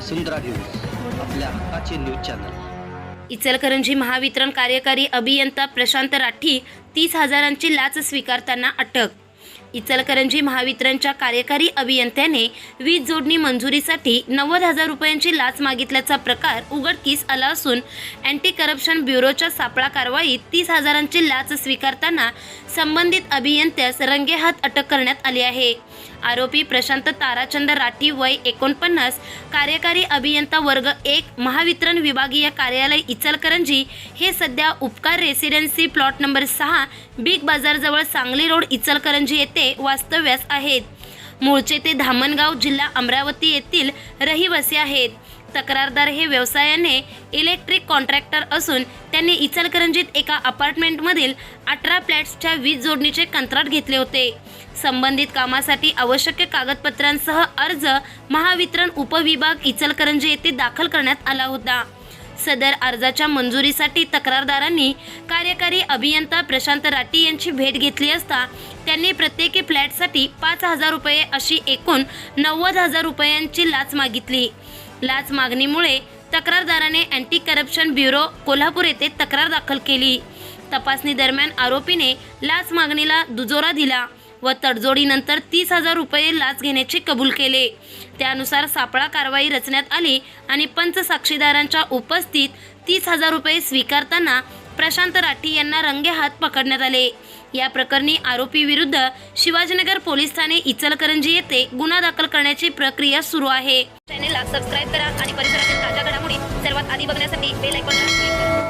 वसुंधरा news आपल्या हक्काचे news channel. Ichalkaranji Mahavitaran कार्यकारी अभियंता प्रशांत राठी तीस हजारांची लाच स्वीकारताना अटक. इचलकरंजी महावितरणच्या कार्यकारी अभियंत्याने वीज जोडणी मंजुरीसाठी नव्वद हजार रुपयांची लाच मागितल्याचा प्रकार उघडकीस आला असून अँटी करप्शन ब्युरोच्या सापळा कारवाईत तीस हजारांची लाच स्वीकारताना संबंधित अभियंत्यास रंगेहात अटक करण्यात आली आहे. आरोपी प्रशांत ताराचंद राठी वय एकोणपन्नास कार्यकारी अभियंता वर्ग एक महावितरण विभागीय कार्यालय इचलकरंजी. हे सध्या उपकार रेसिडेन्सी प्लॉट नंबर सहा बिग बाजारजवळ सांगली रोड इचलकरंजी येथे वास्तव्यास आहेत. मूळचे ते धामणगाव जिल्हा अमरावती येथील रहिवासी आहेत. तक्रारदार हे व्यवसायाने इलेक्ट्रिक कॉन्ट्रॅक्टर असून त्यांनी इचलकरंजीत एका अपार्टमेंटमधील अठरा फ्लॅट्सच्या वीज जोडणीचे कंत्राट घेतले होते. संबंधित कामासाठी आवश्यक कागदपत्रांसह अर्ज महावितरण उपविभाग इचलकरंजी येथे दाखल करण्यात आला होता. सदर अर्जाच्या मंजुरीसाठी तक्रारदारांनी कार्यकारी अभियंता प्रशांत राठी यांची भेट घेतली असता त्यांनी प्रत्येकी फ्लॅटसाठी पाच हजार रुपये अशी एकूण नव्वद हजार रुपयांची लाच मागितली. लाच मागणीमुळे तक्रारदाराने अँटी करप्शन ब्युरो कोल्हापूर येथे तक्रार दाखल केली. तपासणी दरम्यान आरोपीने लाच मागणीला दुजोरा दिला. व तडजोडीनंतर तीस हजार रुपये लाच घेण्याचे कबूल केले. त्यानुसार सापळा कारवाई रचण्यात आली आणि पंच साक्षीदारांच्या उपस्थित तीस हजार रुपये स्वीकारताना प्रशांत राठी यांना रंगे हात पकडण्यात आले. या प्रकरणी आरोपी विरुद्ध शिवाजीनगर पोलीस ठाणे इचलकरंजी येथे गुन्हा दाखल करण्याची प्रक्रिया सुरू आहे. चॅनेलला सबस्क्राईब करा आणि परिसरातील ताज्या घडामोडी सर्वात आधी बघण्यासाठी बेल आयकॉन